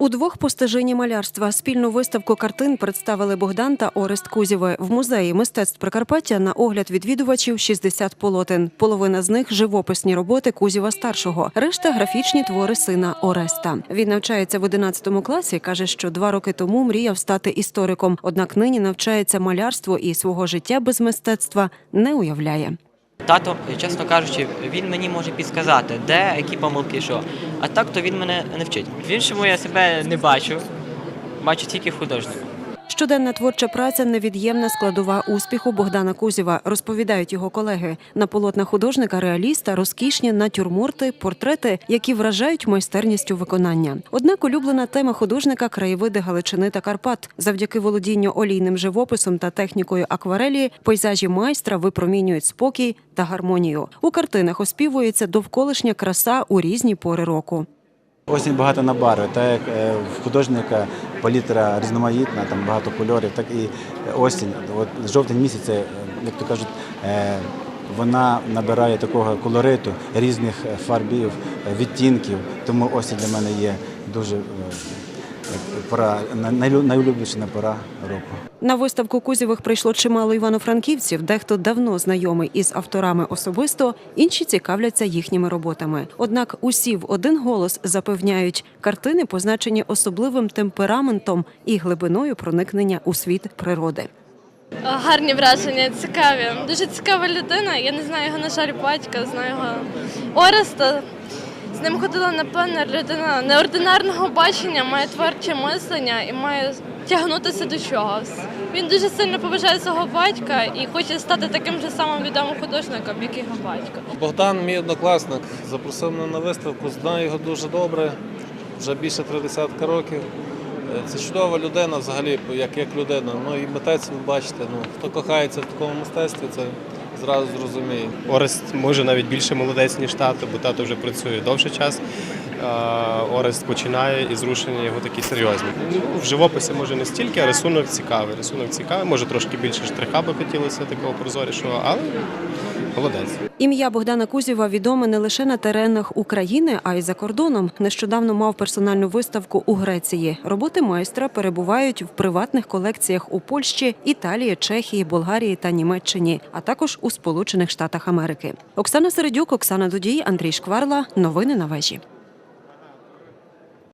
Удвох по стежині малярства спільну виставку картин представили Богдан та Орест Кузєви. В музеї мистецтв Прикарпаття на огляд відвідувачів 60 полотен. Половина з них живописні роботи Кузєва старшого, решта графічні твори сина Ореста. Він навчається в 11 класі. каже, що два роки тому мріяв стати істориком. Однак нині навчається малярству і свого життя без мистецтва не уявляє. Тато, чесно кажучи, він мені може підсказати, де які помилки, що. А так то він мене не вчить. В іншому я себе не бачу, бачу тільки художника. Щоденна творча праця невід'ємна складова успіху Богдана Кузєва, розповідають його колеги. На полотна художника реаліста розкішні натюрморти, портрети, які вражають майстерністю виконання. Однак улюблена тема художника краєвиди Галичини та Карпат. Завдяки володінню олійним живописом та технікою акварелі пейзажі майстра випромінюють спокій та гармонію. У картинах оспівується довколишня краса у різні пори року. Осінь багато на барви, так як е, в художника палітра різноманітна, там багато кольорів, так і осінь. От жовтень місяць, е, як то кажуть, е, вона набирає такого колориту різних е, фарбів, е, відтінків. Тому осінь для мене є дуже е, пора, найлю- найулюбленіша пора року. На виставку Кузєвих прийшло чимало івано-франківців, дехто давно знайомий із авторами особисто, інші цікавляться їхніми роботами. Однак усі в один голос запевняють, картини позначені особливим темпераментом і глибиною проникнення у світ природи. Гарні враження, цікаві. Дуже цікава людина. Я не знаю його, на жаль, батька, знаю його Ореста. З ним ходила на пленер людина неординарного бачення, має творче мислення і має тягнутися до чогось. Він дуже сильно поважає свого батька і хоче стати таким же самим відомим художником, як його батько. Богдан, мій однокласник, запросив мене на виставку, знаю його дуже добре, вже більше три десятка років. Е, Це чудова людина взагалі, як, як людина. Ну і митець, ви бачите, ну, хто кохається в такому мистецтві, це зразу зрозуміє. Орест може навіть більше молодець, ніж тато, бо тато вже працює довший час. Орест починає і зрушення його такі серйозні. Ну, в живописі може не стільки, а рисунок цікавий. Рисунок цікавий, може трошки більше штриха би хотілося такого прозорішого, але молодець. Ім'я Богдана Кузєва відоме не лише на теренах України, а й за кордоном. Нещодавно мав персональну виставку у Греції. Роботи майстра перебувають в приватних колекціях у Польщі, Італії, Чехії, Болгарії та Німеччині, а також у Сполучених Штатах Америки. Оксана Середюк, Оксана Дудій, Андрій Шкварла. Новини на вежі.